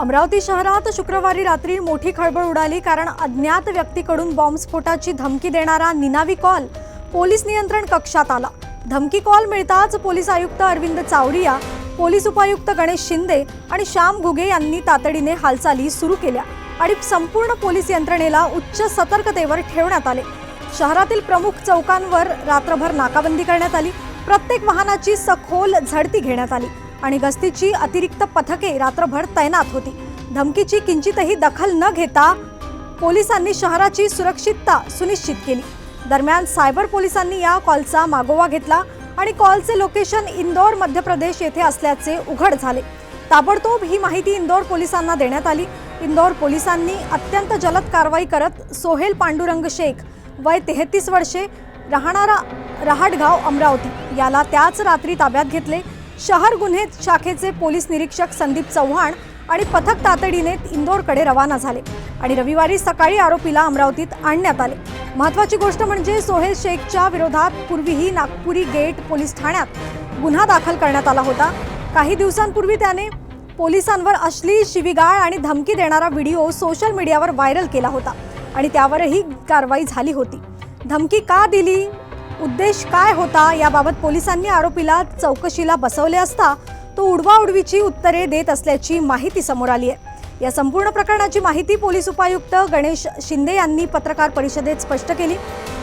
अमरावती शहरात शुक्रवारी रात्री मोठी खळबळ उडाली कारण अज्ञात व्यक्तीकडून बॉम्बस्फोटाची धमकी देणारा निनावी कॉल पोलीस नियंत्रण कक्षात आला. धमकी कॉल मिळताच पोलीस आयुक्त अरविंद चावडिया पोलीस उपायुक्त गणेश शिंदे आणि श्याम घुगे यांनी तातडीने हालचाली सुरू केल्या आणि संपूर्ण पोलीस यंत्रणेला उच्च सतर्कतेवर ठेवण्यात आले. शहरातील प्रमुख चौकांवर रात्रभर नाकाबंदी करण्यात आली. प्रत्येक वाहनाची सखोल झडती घेण्यात आली. आणि गस्तीची अतिरिक्त पथके रात्रभर तैनात होती. धमकीची किंचितही दखल न घेता पोलिसांनी शहराची सुरक्षितता सुनिश्चित केली. दरम्यान सायबर पोलिसांनी या कॉलचा मागोवा घेतला आणि कॉलचे लोकेशन इंदोर मध्य प्रदेश येथे असल्याचे उघड झाले. ताबडतोब ही माहिती इंदोर पोलिसांना देण्यात आली. इंदोर पोलिसांनी अत्यंत जलद कारवाई करत सोहेल पांडुरंग शेख वय तेहतीस वर्षे राहणारा रहाटगाव अमरावती याला त्याच रात्री ताब्यात घेतले. शहर गुन्हे शाखेचे पोलीस निरीक्षक संदीप चव्हाण आणि पथक तातडीने इंदोरकडे रवाना झाले आणि रविवारी सकाळी आरोपीला अमरावतीत आणण्यात आले. महत्वाची गोष्ट म्हणजे सोहेल शेखच्या विरोधात पूर्वीही नागपुरी गेट पोलीस ठाण्यात गुन्हा दाखल करण्यात आला होता. काही दिवसांपूर्वी त्याने पोलिसांवर अश्लील शिवीगाळ आणि धमकी देणारा व्हिडिओ सोशल मीडियावर व्हायरल केला होता आणि त्यावरही कारवाई झाली होती. धमकी का दिली? उद्देश काय होता याबाबत पोलिसांनी आरोपीला चौकशीला बसवले असता तो उडवाउडवीची उत्तरे देत असल्याची माहिती समोर आली आहे. या संपूर्ण प्रकरणाची माहिती पोलीस उपायुक्त गणेश शिंदे यांनी पत्रकार परिषदेत स्पष्ट केली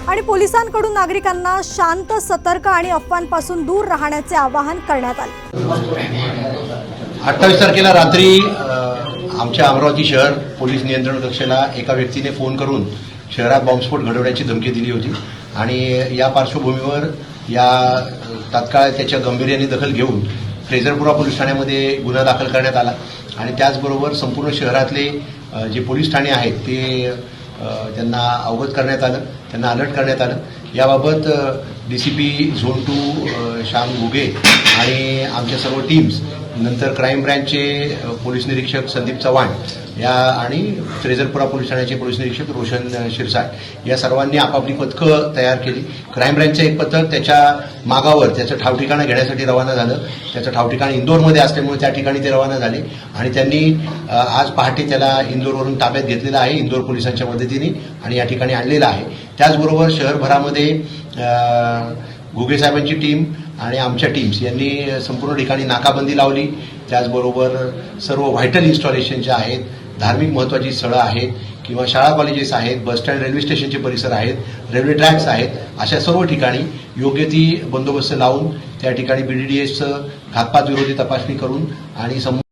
आणि पोलिसांकडून नागरिकांना शांत सतर्क आणि अफवांपासून दूर राहण्याचे आवाहन करण्यात आले. अठ्ठावीस तारखेला रात्री आमच्या अमरावती शहर पोलीस नियंत्रण कक्षाला एका व्यक्तीने फोन करून शहरात बॉम्बस्फोट घडवण्याची धमकी दिली होती. आणि या पार्श्वभूमीवर या तात्काळ त्याच्या गांभीर्याने दखल घेऊन फ्रेझरपुरा पोलीस ठाण्यामध्ये गुन्हा दाखल करण्यात आला. आणि त्याचबरोबर संपूर्ण शहरातले जे पोलीस ठाणे आहेत ते त्यांना अवगत करण्यात आलं त्यांना अलर्ट करण्यात आलं. याबाबत D C P zone two Shyam Ghuge आणि आमच्या सर्व टीम्स नंतर क्राईम ब्रँचचे पोलीस निरीक्षक संदीप चव्हाण या आणि फ्रेझरपुरा पोलीस ठाण्याचे पोलीस निरीक्षक रोशन शिरसाट या सर्वांनी आपापली पथकं तयार केली. क्राईम ब्रँचचं एक पथक त्याच्या मागावर त्याचं ठावठिकाणं घेण्यासाठी रवाना झालं. त्याचं ठावठिकाण इंदोरमध्ये असल्यामुळे त्या ठिकाणी ते रवाना झाले. आणि त्यांनी आज पहाटे त्याला इंदोरवरून ताब्यात घेतलेलं आहे इंदोर पोलिसांच्या मदतीने आणि या ठिकाणी आणलेलं आहे. त्याचबरोबर शहरभरामध्ये घुगे साहेबांची टीम आणि आमच्या टीम्स यांनी संपूर्ण ठिकाणी नाकाबंदी लावली. त्याचबरोबर सर्व व्हायटल इन्स्टॉलेशन जे आहेत धार्मिक महत्त्वाची स्थळं आहेत किंवा शाळा कॉलेजेस आहेत बसस्टँड रेल्वे स्टेशनचे परिसर आहेत रेल्वे ट्रॅक्स आहेत अशा सर्व ठिकाणी योग्य ती बंदोबस्त लावून त्या ठिकाणी बीडीडीएसचं घातपात विरोधी तपासणी करून आणि सं